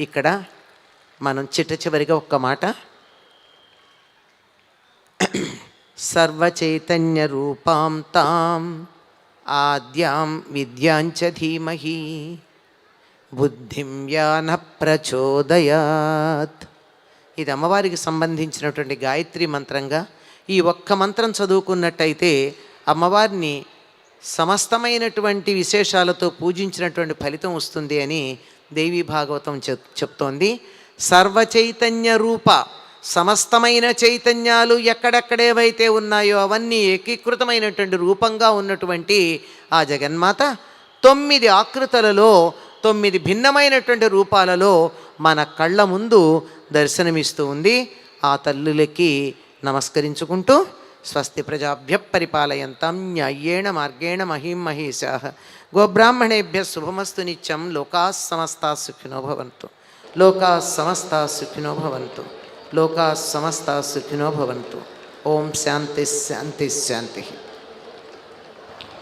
ఇక్కడ మనం చిట్ట చివరిగా ఒక్క మాట. సర్వచైతన్య రూపాం తాం ఆద్యాం విద్యాంచ ధీమహి బుద్ధిం యాన ప్రచోదయాత్. ఇది అమ్మవారికి సంబంధించినటువంటి గాయత్రి మంత్రంగా ఈ ఒక్క మంత్రం చదువుకున్నట్టయితే అమ్మవారిని సమస్తమైనటువంటి విశేషాలతో పూజించినటువంటి ఫలితం వస్తుంది అని దేవి భాగవతం చెప్ చెప్తోంది. సర్వచైతన్య రూప సమస్తమైన చైతన్యాలు ఎక్కడెక్కడేవైతే ఉన్నాయో అవన్నీ ఏకీకృతమైనటువంటి రూపంగా ఉన్నటువంటి ఆ జగన్మాత తొమ్మిది ఆకృతులలో తొమ్మిది భిన్నమైనటువంటి రూపాలలో మన కళ్ళ ముందు దర్శనమిస్తూ ఉంది. ఆ తల్లులకి నమస్కరించుకుంటూ స్వస్తి ప్రజాభ్య పరిపాలయంతం న్యాయేణ మార్గేణ మహిం మహేశా. గోబ్రాహ్మణేభ్య శుభమస్తు నిత్యం లోకా సమస్తా సుఖినో భవంతు. లోకా సమస్తా సుఖినో భవంతు. లోకా సమస్తా సుఖినో భవంతు. ఓం శాంతి శాంతి శాంతి.